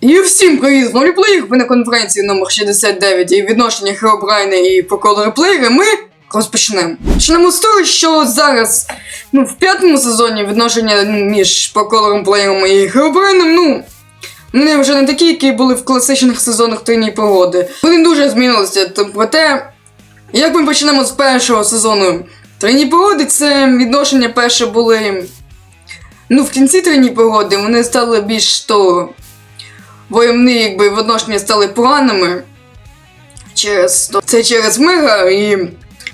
І всім привіт! Плеєр ви на конференції номер 69 і відношення Херобрайна і Проколора Плеєра ми розпочнемо. Почнемо з того, що зараз, ну, в п'ятому сезоні відношення між Проколором Плеєром і Херобрайном, ну, вони вже не такі, які були в класичних сезонах трійній погоди. Вони дуже змінилися. Проте, як ми почнемо з першого сезону трійній погоди, це відношення перше були. Ну, в кінці трійній погоди вони стали більш то вони якби відношення стали поганими через це через мига і.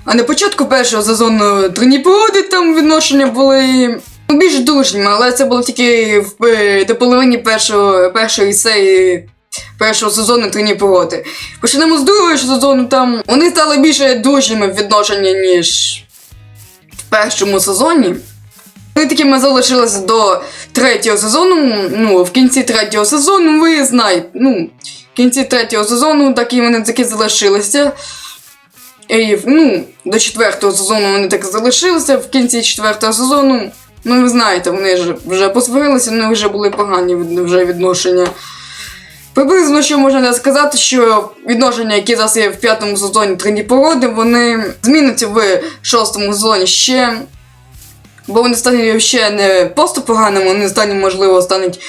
А на початку першого сезону трійні погоди там відношення були ну, більш дружніми, але це було тільки в, е, до половини першого, першої серії першого сезону трійні погоди. Почнемо з другого сезону, там вони стали більше дружніми в відношенні, ніж в першому сезоні. Вони такими залишилися до третього сезону. Ну, в кінці третього сезону, ви знаєте, ну, в кінці третього сезону такі вони таки залишилися. І, ну, до четвертого сезону вони так залишилися. В кінці четвертого сезону, ну ви знаєте, вони ж вже посварилися, вони вже були погані вже відношення. Приблизно що можна сказати, що відношення, які зараз є в п'ятому сезоні тренді породи, вони зміняться в шостому сезоні ще. Бо вони стануть ще не просто поганими, вони стануть, можливо, стануть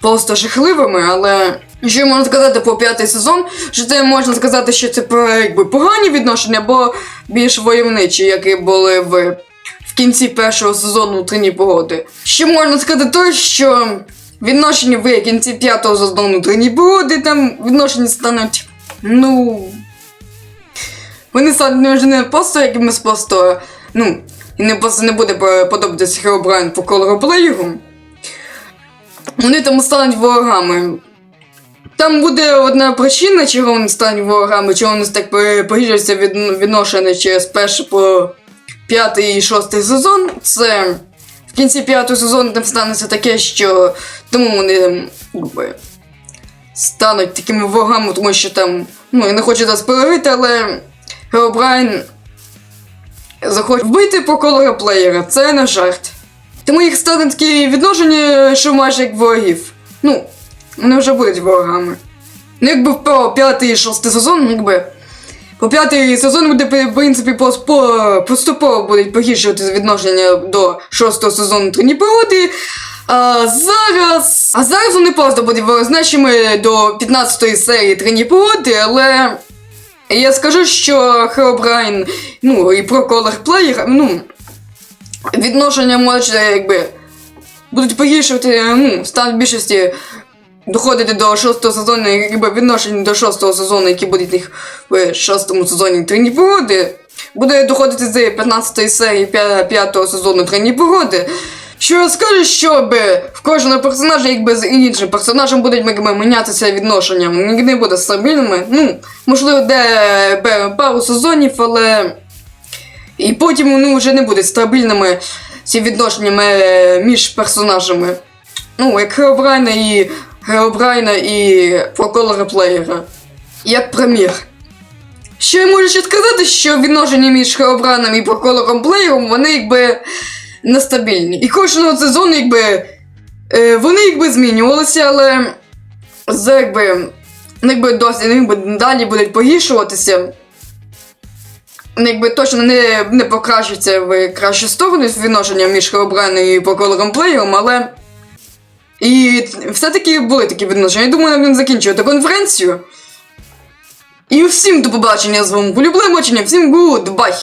просто жахливими, але що можна сказати про п'ятий сезон, що це можна сказати, що це якби погані відношення, або більш войовничі, які були в, в кінці першого сезону Трині погоди. Ще можна сказати то, що відношення в кінці п'ятого сезону Трині погоди, там відношення стануть, ну. Вони стануть вже не просто якимось просто, ну, і не не буде по- подобатися Херобрайн по колору плеєру. Вони там стануть ворогами. Там буде одна причина, чого вони стануть ворогами, чого вони так погіршуються від, відношення через перший по п'ятий і шостий сезон. Це в кінці п'ятого сезону там станеться таке, що тому вони якби, стануть такими ворогами, тому що там, ну я не хочу зараз перевити, але Херобрайн захоче вбити поколора плеєра, це не жарт. Тому їх стане такі відношення, що майже як ворогів. Ну, вони вже будуть ворогами. Ну, якби по п'ятий і шостий сезон, якби. По п'ятий сезон буде, в принципі, поступово будуть погіршувати відношення до шостого сезону Трині породи. А зараз. А зараз вони просто будуть ворозначими до 15-ї серії Трині породи, але. Я скажу, що Херобрайн, ну і про колор плеєр, ну, відношення може, якби, будуть погіршувати, ну, стан більшості доходити до шостого сезону, якби відношення до шостого сезону, які будуть їх в шостому сезоні трені погоди, буде доходити з 15 серії 5 сезону трені погоди. Що я скажу, щоб в кожного персонажа, якби з іншим персонажем будуть якби, мінятися відношення, вони не будуть стабільними. Ну, можливо, де пару сезонів, але. І потім вони вже не будуть стабільними ці відношеннями е, між персонажами. Ну, як Херобрайна і Херобрайна і Проколора Плеєра. Як примір. Що я можу ще сказати, що відношення між Херобраном і Проколором Плеєром, вони якби нестабільні. І кожного сезону, якби. Е, вони якби змінювалися, але. За якби. ну, Якби досі ну, якби далі будуть погіршуватися. Ну, Якби точно не, не покращиться в кращу сторону з відношення між Херобрайном і Проколором Плеєром, але. І все-таки були такі відношення. Я думаю, будемо закінчувати конференцію. І всім до побачення з вами. Полюбли мочення, всім гуд, бай!